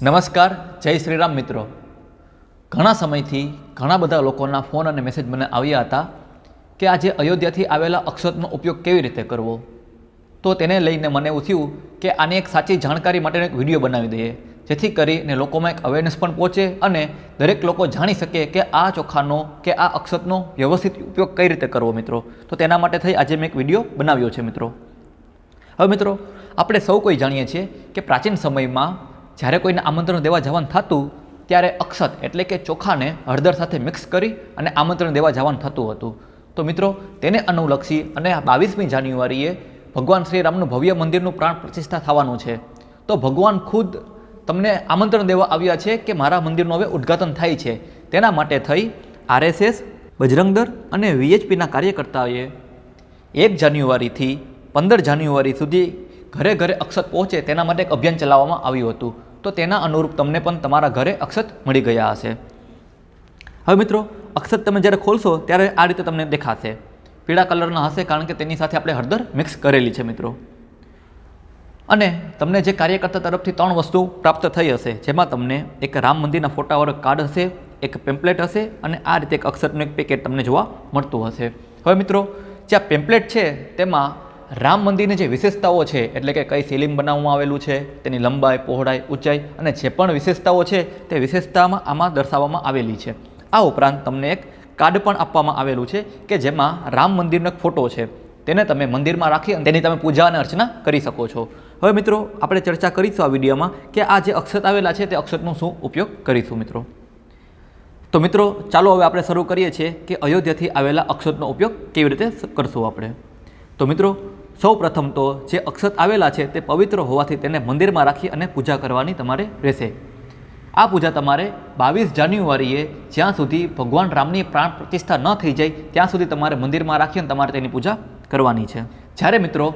નમસ્કાર, જય શ્રીરામ મિત્રો. ઘણા સમયથી ઘણા બધા લોકોના ફોન અને મેસેજ મને આવ્યા હતા કે આજે અયોધ્યાથી આવેલા અક્ષતનો ઉપયોગ કેવી રીતે કરવો? તો તેને લઈને મને એવું થયું કે આની એક સાચી જાણકારી માટેનો એક વીડિયો બનાવી દઈએ, જેથી કરીને લોકોમાં એક અવેરનેસ પણ પહોંચે અને દરેક લોકો જાણી શકે કે આ ચોખાનો, કે આ અક્ષતનો વ્યવસ્થિત ઉપયોગ કઈ રીતે કરવો મિત્રો? તો તેના માટે થઈ આજે મેં એક વીડિયો બનાવ્યો છે મિત્રો. હવે મિત્રો, આપણે સૌ કોઈ જાણીએ છીએ કે પ્રાચીન સમયમાં જ્યારે કોઈને આમંત્રણ દેવા જવાનું થતું, ત્યારે અક્ષત એટલે કે ચોખાને હળદર સાથે મિક્સ કરી અને આમંત્રણ દેવા જવાનું થતું હતું. તો મિત્રો, તેને અનુલક્ષી અને બાવીસમી જાન્યુઆરીએ ભગવાન શ્રી રામનું ભવ્ય મંદિરનું પ્રાણ પ્રતિષ્ઠા થવાનું છે. તો ભગવાન ખુદ તમને આમંત્રણ દેવા આવ્યા છે કે મારા મંદિરનું હવે ઉદ્ઘાટન થાય છે. તેના માટે થઈ આરએસએસ, બજરંગદળ અને વીએચપીના કાર્યકર્તાઓએ એક જાન્યુઆરીથી પંદર જાન્યુઆરી સુધી ઘરે ઘરે અક્ષત પહોંચે તેના માટે એક અભિયાન ચલાવવામાં આવ્યું હતું. તો તેના અનુરૂપ તમને પણ તમારા ઘરે અક્ષત મળી ગયા હશે. હવે મિત્રો, અક્ષત તમે જ્યારે ખોલશો ત્યારે આ રીતે તમને દેખાશે. પીળા કલરના હશે કારણ કે તેની સાથે આપણે હળદર મિક્સ કરેલી છે મિત્રો. અને તમને જે કાર્યકર્તા તરફથી ત્રણ વસ્તુ પ્રાપ્ત થઈ હશે, જેમાં તમને એક રામ મંદિરના ફોટાવાળો કાર્ડ હશે, એક પેમ્પલેટ હશે અને આ રીતે એક અક્ષરનું એક પેકેટ તમને જોવા મળતું હશે. હવે મિત્રો, જે આ પેમ્પલેટ છે, તેમાં રામ મંદિરની જે વિશેષતાઓ છે, એટલે કે કઈ સીલિંગ બનાવવામાં આવેલું છે, તેની લંબાઈ, પહોળાઈ, ઊંચાઈ અને જે પણ વિશેષતાઓ છે, તે વિશેષતામાં આમાં દર્શાવવામાં આવેલી છે. આ ઉપરાંત તમને એક કાર્ડ પણ આપવામાં આવેલું છે કે જેમાં રામ મંદિરનો એક ફોટો છે. તેને તમે મંદિરમાં રાખી અને તેની તમે પૂજા અને અર્ચના કરી શકો છો. હવે મિત્રો, આપણે ચર્ચા કરીશું આ વિડીયોમાં કે આ જે અક્ષત આવેલા છે, તે અક્ષતનો શું ઉપયોગ કરીશું મિત્રો? તો મિત્રો, ચાલો હવે આપણે શરૂ કરીએ છીએ કે અયોધ્યાથી આવેલા અક્ષતનો ઉપયોગ કેવી રીતે કરશું આપણે? તો મિત્રો સૌ પ્રથમ તો જે અક્ષત આવેલા છે તે પવિત્ર હોવાથી તેને મંદિરમાં રાખી અને પૂજા કરવાની તમારે રહેશે. આ પૂજા તમારે બાવીસ જાન્યુઆરીએ જ્યાં સુધી ભગવાન રામની પ્રાણ પ્રતિષ્ઠા ન થઈ જાય, ત્યાં સુધી તમારે મંદિરમાં રાખી અને તમારે તેની પૂજા કરવાની છે. જ્યારે મિત્રો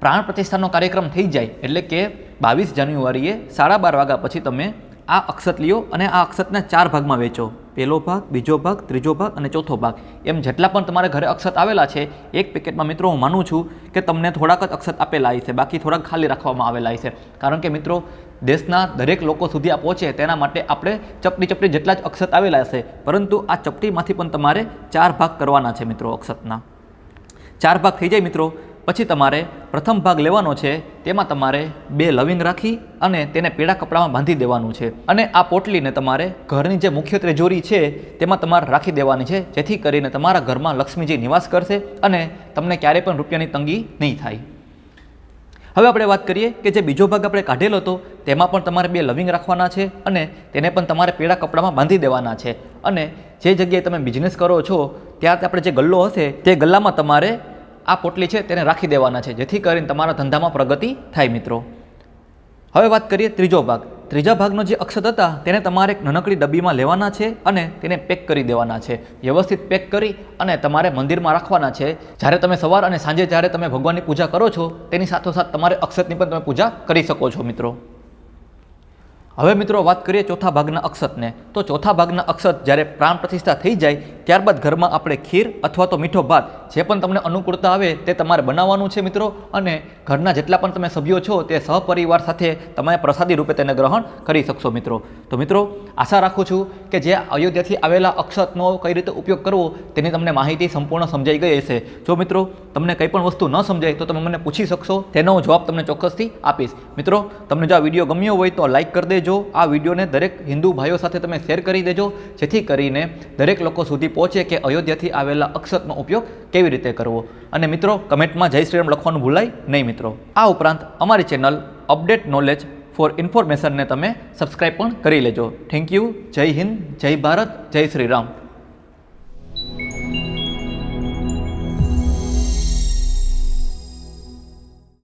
પ્રાણ પ્રતિષ્ઠાનો કાર્યક્રમ થઈ જાય, એટલે કે બાવીસ જાન્યુઆરીએ સાડા બાર વાગ્યા પછી તમે આ અક્ષત લ્યો અને આ અક્ષતને ચાર ભાગમાં વેચો પહેલો ભાગ, બીજો ભાગ, ત્રીજો ભાગ અને ચોથો ભાગ. એમ જેટલા પણ તમારે ઘરે અક્ષત આવેલા છે, એક પેકેટમાં મિત્રો હું માનું છું કે તમને થોડાક જ અક્ષત આપેલા હશે, બાકી થોડાક ખાલી રાખવામાં આવેલા હશે. કારણ કે મિત્રો, દેશના દરેક લોકો સુધી આ પહોંચે, તેના માટે આપણે ચપટી ચપટી જેટલા જ અક્ષત આવેલા હશે. પરંતુ આ ચપટીમાંથી પણ તમારે ચાર ભાગ કરવાના છે મિત્રો અક્ષતના. ચાર ભાગ થઈ જાય મિત્રો. પછી તમારે પ્રથમ ભાગ લેવાનો છે, તેમાં તમારે બે લવિંગ રાખી અને તેને પીળા કપડામાં બાંધી દેવાનું છે. અને આ પોટલીને તમારે ઘરની જે મુખ્ય ત્રેજોરી છે, તેમાં તમારે રાખી દેવાની છે, જેથી કરીને તમારા ઘરમાં લક્ષ્મીજી નિવાસ કરશે અને તમને ક્યારેય પણ રૂપિયાની તંગી નહીં થાય. હવે આપણે વાત કરીએ કે જે બીજો ભાગ આપણે કાઢેલો હતો, તેમાં પણ તમારે બે લવિંગ રાખવાના છે અને તેને પણ તમારે પીળા કપડામાં બાંધી દેવાના છે. અને જે જગ્યાએ તમે બિઝનેસ કરો છો, ત્યાં આપણે જે ગલ્લો હશે, તે ગલ્લામાં તમારે આ પોટલી છે તેને રાખી દેવાના છે, જેથી કરીને તમારા ધંધામાં પ્રગતિ થાય મિત્રો. હવે વાત કરીએ ત્રીજો ભાગ. ત્રીજા ભાગનો જે અક્ષત હતા, તેને તમારે એક નાનકડી ડબ્બીમાં લેવાના છે અને તેને પેક કરી દેવાના છે. વ્યવસ્થિત પેક કરી અને તમારે મંદિરમાં રાખવાના છે. જ્યારે તમે સવાર અને સાંજે જ્યારે તમે ભગવાનની પૂજા કરો છો, તેની સાથોસાથ તમારે અક્ષતની પણ તમે પૂજા કરી શકો છો મિત્રો. હવે મિત્રો વાત કરીએ ચોથા ભાગના અક્ષતને. તો ચોથા ભાગના અક્ષત જ્યારે પ્રાણ પ્રતિષ્ઠા થઈ જાય, ત્યારબાદ ઘરમાં આપણે ખીર અથવા તો મીઠો ભાત, જે પણ તમને અનુકૂળતા આવે તે તમારે બનાવવાનું છે મિત્રો. અને ઘરના જેટલા પણ તમે સભ્યો છો, તે સહપરિવાર સાથે તમે પ્રસાદી રૂપે તેને ગ્રહણ કરી શકશો મિત્રો. તો મિત્રો, આશા રાખું છું કે જે અયોધ્યાથી આવેલા અક્ષતનો કઈ રીતે ઉપયોગ કરવો, તેની તમને માહિતી સંપૂર્ણ સમજાઈ ગઈ હશે. જો મિત્રો, તમને કંઈ પણ વસ્તુ ન સમજાય, તો તમે મને પૂછી શકશો, તેનો જવાબ તમને ચોક્કસથી આપીશ. મિત્રો, તમને જો આ વીડિયો ગમ્યો હોય તો લાઇક કરી દેજો, આ વિડીયોને દરેક હિન્દુ ભાઈઓ સાથે તમે શેર કરી દેજો, જેથી કરીને દરેક લોકો સુધી પહોંચે કે અયોધ્યાથી આવેલા અક્ષતનો ઉપયોગ કેવી રીતે કરવો. અને મિત્રો, કમેન્ટમાં જય શ્રીરામ લખવાનું ભૂલાય નહીં મિત્રો. આ ઉપરાંત અમારી ચેનલ અપડેટ નોલેજ ફોર ઇન્ફોર્મેશનને તમે સબસ્ક્રાઈબ પણ કરી લેજો. Thank you. જય હિન્દ, જય ભારત, જય શ્રી રામ.